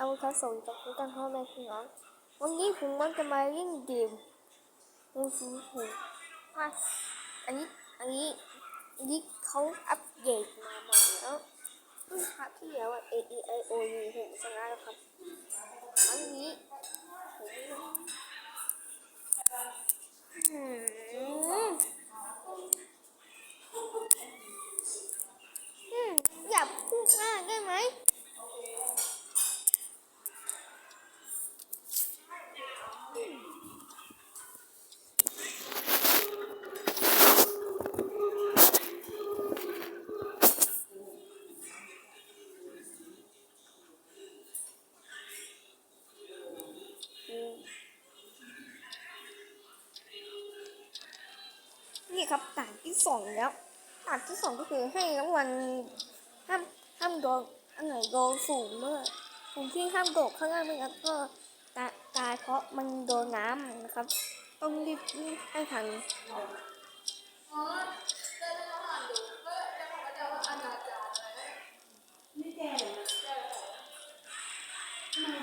เอาทัสงกับคุณกันพ่อแม่พี่น้อง วันนี้ผมมันจะมาเล่นเกมในฟูฟูว่าอันนี้ อันนี้อันนี้เขาอัปเดตมาใหม่แล้วเมื่ครั้งที่แล้วอะ A E I O U ผมชนะแล้วครับ นี่ครับด่านที่สองแล้วด่านที่สองก็คือให้รางวัลห้ามห้ามโดนอันไหนโดนสูงเมื่อผมที่ห้ามโดดข้างล่างไม่งั้นก็ตายตายเพราะมันโดนน้ำนะครับ ต้องรีบรีบให้ทัน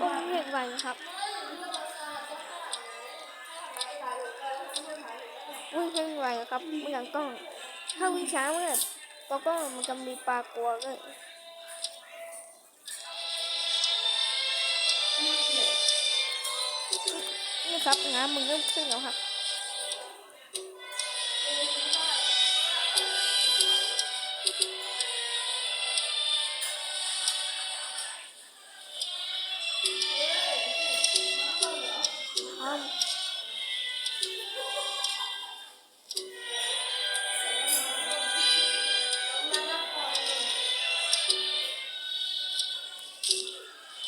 ต้องเรียกไว้นะครับ วิ่งให้ไวนะครับไม่งั้นก็ถ้าวิ่งช้าเมื่อก็ก็มันจะมีปลากลัวด้วยนี่ครับน้ำมันเริ่มขึ้นแล้วครับครับเยื่อ ผ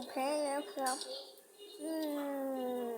มแพ้แล้วครับ อืม